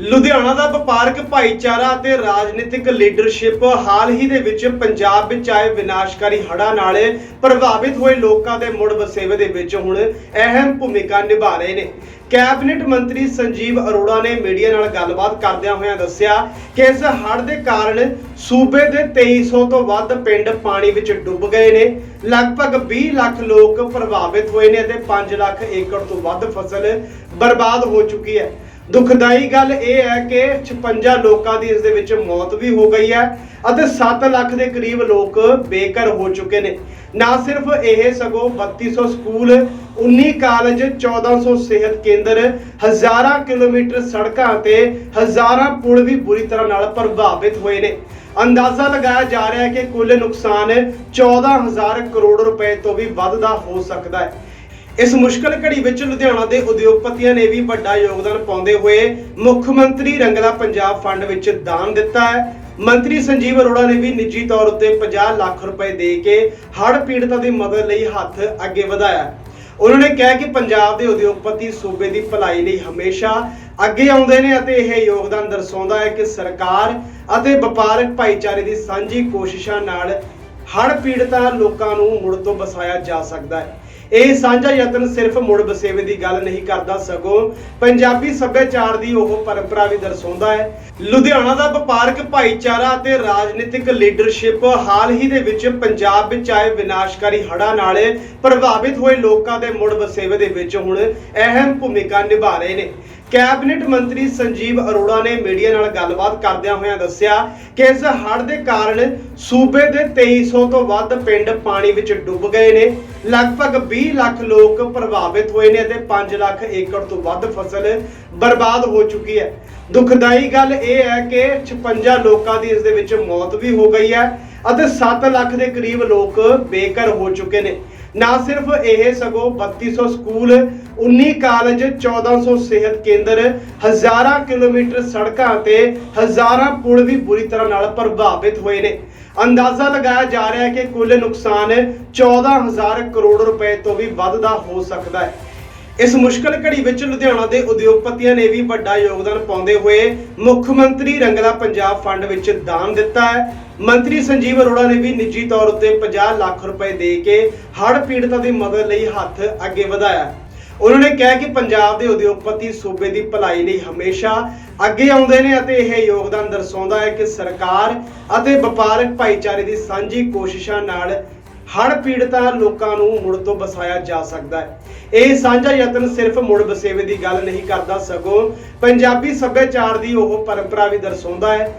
ਲੁਧਿਆਣਾ ਦਾ ਵਪਾਰਕ ਭਾਈਚਾਰਾ ਅਤੇ ਰਾਜਨੀਤਿਕ ਲੀਡਰਸ਼ਿਪ ਹਾਲ ਹੀ ਦੇ ਵਿੱਚ ਪੰਜਾਬ ਵਿੱਚ ਆਏ ਵਿਨਾਸ਼ਕਾਰੀ ਹੜ੍ਹਾਂ ਨਾਲ ਪ੍ਰਭਾਵਿਤ ਹੋਏ ਲੋਕਾਂ ਦੇ ਮੁੜ ਵਸੇਵੇ ਦੇ ਵਿੱਚ ਹੁਣ ਅਹਿਮ ਭੂਮਿਕਾ ਨਿਭਾ ਰਹੇ ਨੇ। ਕੈਬਨਿਟ ਮੰਤਰੀ ਸੰਜੀਵ ਅਰੋੜਾ ਨੇ ਮੀਡੀਆ ਨਾਲ ਗੱਲਬਾਤ ਕਰਦਿਆਂ ਹੋਇਆਂ ਦੱਸਿਆ ਕਿ ਇਸ ਹੜ੍ਹ ਦੇ ਕਾਰਨ ਸੂਬੇ ਦੇ 2300 ਤੋਂ ਵੱਧ ਪਿੰਡ ਪਾਣੀ ਵਿੱਚ ਡੁੱਬ ਗਏ ਨੇ। ਲਗਭਗ 20 ਲੱਖ ਲੋਕ ਪ੍ਰਭਾਵਿਤ ਹੋਏ ਨੇ ਅਤੇ 5 ਲੱਖ ਏਕੜ ਤੋਂ ਵੱਧ ਫਸਲ ਬਰਬਾਦ ਹੋ ਚੁੱਕੀ ਹੈ। ਦੁਖਦਾਈ ਗੱਲ ਇਹ ਹੈ ਕਿ 56 ਲੋਕਾਂ ਦੀ ਇਸ ਦੇ ਵਿੱਚ ਮੌਤ ਵੀ ਹੋ ਗਈ ਹੈ ਅਤੇ 7 ਲੱਖ ਦੇ ਕਰੀਬ ਲੋਕ ਬੇਘਰ ਹੋ ਚੁੱਕੇ ਨੇ। ਨਾ ਸਿਰਫ ਇਹ ਸਗੋਂ 3200 ਸਕੂਲ 19 ਕਾਲਜ 1400 ਸਿਹਤ ਕੇਂਦਰ, ਹਜ਼ਾਰਾਂ ਕਿਲੋਮੀਟਰ ਸੜਕਾਂ ਤੇ ਹਜ਼ਾਰਾਂ ਪੁਲ ਵੀ ਬੁਰੀ ਤਰ੍ਹਾਂ ਨਾਲ ਪ੍ਰਭਾਵਿਤ ਹੋਏ ਨੇ। ਅੰਦਾਜ਼ਾ ਲਗਾਇਆ ਜਾ ਰਿਹਾ ਹੈ ਕਿ ਕੁੱਲ ਨੁਕਸਾਨ 14000 ਕਰੋੜ ਰੁਪਏ ਤੋਂ ਵੀ ਵੱਧ ਦਾ ਹੋ ਸਕਦਾ ਹੈ। ਇਸ ਮੁਸ਼ਕਲ ਘੜੀ ਵਿੱਚ ਲੁਧਿਆਣਾ ਦੇ ਉਦਯੋਗਪਤੀਆਂ ਨੇ ਵੀ ਵੱਡਾ ਯੋਗਦਾਨ ਪਾਉਂਦੇ ਹੋਏ ਮੁੱਖ ਮੰਤਰੀ ਰੰਗਲਾ ਪੰਜਾਬ ਫੰਡ ਵਿੱਚ ਦਾਨ ਦਿੱਤਾ ਹੈ। ਮੰਤਰੀ ਸੰਜੀਵ ਅਰੋੜਾ ਨੇ ਵੀ ਨਿੱਜੀ ਤੌਰ ਉੱਤੇ 50 ਲੱਖ ਰੁਪਏ ਦੇ ਕੇ ਹੜ੍ਹ ਪੀੜਤਾਂ ਦੀ ਮਦਦ ਲਈ ਹੱਥ ਅੱਗੇ ਵਧਾਇਆ। ਉਹਨਾਂ ਨੇ ਕਿਹਾ ਕਿ ਪੰਜਾਬ ਦੇ ਉਦਯੋਗਪਤੀ ਸੂਬੇ ਦੀ ਭਲਾਈ ਲਈ ਹਮੇਸ਼ਾ ਅੱਗੇ ਆਉਂਦੇ ਨੇ ਅਤੇ ਇਹ ਯੋਗਦਾਨ ਦਰਸਾਉਂਦਾ ਹੈ ਕਿ ਸਰਕਾਰ ਅਤੇ ਵਪਾਰਕ ਭਾਈਚਾਰੇ ਦੀ ਸਾਂਝੀ ਕੋਸ਼ਿਸ਼ਾਂ ਨਾਲ ਹੜ੍ਹ ਪੀੜਤਾਂ ਲੋਕਾਂ ਨੂੰ ਮੁੜ ਤੋਂ ਵਸਾਇਆ ਜਾ ਸਕਦਾ ਹੈ। ਇਹ ਸਾਂਝਾ ਯਤਨ ਸਿਰਫ ਮੁੜ ਵਸੇਵੇ ਦੀ ਗੱਲ ਨਹੀਂ ਕਰਦਾ ਸਗੋਂ ਪੰਜਾਬੀ ਸੱਭਿਆਚਾਰ ਦੀ ਉਹ ਪਰੰਪਰਾ ਵੀ ਦਰਸਾਉਂਦਾ ਹੈ। ਲੁਧਿਆਣਾ ਦਾ ਵਪਾਰਕ ਭਾਈਚਾਰਾ ਅਤੇ ਰਾਜਨੀਤਿਕ ਲੀਡਰਸ਼ਿਪ ਹਾਲ ਹੀ ਦੇ ਵਿੱਚ ਪੰਜਾਬ ਵਿੱਚ ਆਏ ਵਿਨਾਸ਼ਕਾਰੀ ਹੜ੍ਹਾਂ ਨਾਲ ਪ੍ਰਭਾਵਿਤ ਹੋਏ ਲੋਕਾਂ ਦੇ ਮੁੜ ਵਸੇਵੇ ਦੇ ਵਿੱਚ ਹੁਣ ਅਹਿਮ ਭੂਮਿਕਾ ਨਿਭਾ ਰਹੇ ਨੇ। ਕੈਬਨਿਟ ਮੰਤਰੀ ਸੰਜੀਵ ਅਰੋੜਾ ਨੇ ਮੀਡੀਆ ਨਾਲ ਗੱਲਬਾਤ ਕਰਦਿਆਂ ਹੋਇਆਂ ਦੱਸਿਆ ਕਿ ਇਸ ਹੜ੍ਹ ਦੇ ਕਾਰਨ ਸੂਬੇ ਦੇ 2300 ਤੋਂ ਵੱਧ ਪਿੰਡ ਪਾਣੀ ਵਿੱਚ ਡੁੱਬ ਗਏ ਨੇ। ਲਗਭਗ 20 ਲੱਖ ਲੋਕ ਪ੍ਰਭਾਵਿਤ ਹੋਏ ਨੇ ਅਤੇ 5 ਲੱਖ ਏਕੜ ਤੋਂ ਵੱਧ ਫਸਲ ਬਰਬਾਦ ਹੋ ਚੁੱਕੀ ਹੈ। ਦੁਖਦਾਈ ਗੱਲ ਇਹ ਹੈ ਕਿ 56 ਲੋਕਾਂ ਦੀ ਇਸ ਦੇ ਵਿੱਚ ਮੌਤ ਵੀ ਹੋ ਗਈ ਹੈ ਅਤੇ 7 ਲੱਖ ਦੇ ਕਰੀਬ ਲੋਕ ਬੇਘਰ ਹੋ ਚੁੱਕੇ ਨੇ। ਨਾ ਸਿਰਫ ਇਹ ਸਗੋਂ 3200 ਸਕੂਲ 19 ਕਾਲਜ 1400 ਸਿਹਤ ਕੇਂਦਰ, ਹਜ਼ਾਰਾਂ ਕਿਲੋਮੀਟਰ ਸੜਕਾਂ ਤੇ ਹਜ਼ਾਰਾਂ ਪੁਲ ਵੀ ਬੁਰੀ ਤਰ੍ਹਾਂ ਨਾਲ ਪ੍ਰਭਾਵਿਤ ਹੋਏ ਨੇ। ਅੰਦਾਜ਼ਾ ਲਗਾਇਆ ਜਾ ਰਿਹਾ ਹੈ ਕਿ ਕੁੱਲ ਨੁਕਸਾਨ 14000 ਕਰੋੜ ਰੁਪਏ ਤੋਂ ਵੀ ਵੱਧ ਦਾ ਹੋ ਸਕਦਾ ਹੈ। ਇਸ ਮੁਸ਼ਕਲ ਘੜੀ ਵਿੱਚ ਲੁਧਿਆਣਾ ਦੇ ਉਦਯੋਗਪਤੀਆਂ ਨੇ ਵੀ ਵੱਡਾ ਯੋਗਦਾਨ ਪਾਉਂਦੇ ਹੋਏ ਮੁੱਖ ਮੰਤਰੀ ਰੰਗਲਾ ਪੰਜਾਬ ਫੰਡ ਵਿੱਚ ਦਾਨ ਦਿੱਤਾ ਹੈ। ਮੰਤਰੀ ਸੰਜੀਵ ਅਰੋੜਾ ਨੇ ਵੀ ਨਿੱਜੀ ਤੌਰ ਉੱਤੇ 50 ਲੱਖ ਰੁਪਏ ਦੇ ਕੇ ਹੜ੍ਹ ਪੀੜਤਾਂ ਦੀ ਮਦਦ ਲਈ ਹੱਥ ਅੱਗੇ ਵਧਾਇਆ। ਉਹਨਾਂ ਨੇ ਕਿਹਾ ਕਿ ਪੰਜਾਬ ਦੇ ਉਦਯੋਗਪਤੀ ਸੂਬੇ ਦੀ ਭਲਾਈ ਲਈ ਹਮੇਸ਼ਾ ਅੱਗੇ ਆਉਂਦੇ ਨੇ ਅਤੇ ਇਹ ਯੋਗਦਾਨ ਦਰਸਾਉਂਦਾ ਹੈ ਕਿ ਸਰਕਾਰ ਅਤੇ ਵਪਾਰਕ ਭਾਈਚਾਰੇ ਦੀ ਸਾਂਝੀ ਕੋਸ਼ਿਸ਼ਾਂ ਨਾਲ ਹੜ੍ਹ ਪੀੜਤਾਂ ਲੋਕਾਂ ਨੂੰ ਮੁੜ ਤੋਂ ਵਸਾਇਆ ਜਾ ਸਕਦਾ ਹੈ। ਇਹ ਸਾਂਝਾ ਯਤਨ ਸਿਰਫ ਮੁੜ ਵਸੇਵੇ ਦੀ ਗੱਲ ਨਹੀਂ ਕਰਦਾ, ਸਗੋਂ ਪੰਜਾਬੀ ਸੱਭਿਆਚਾਰ ਦੀ ਉਹ ਪਰੰਪਰਾ ਵੀ ਦਰਸਾਉਂਦਾ ਹੈ।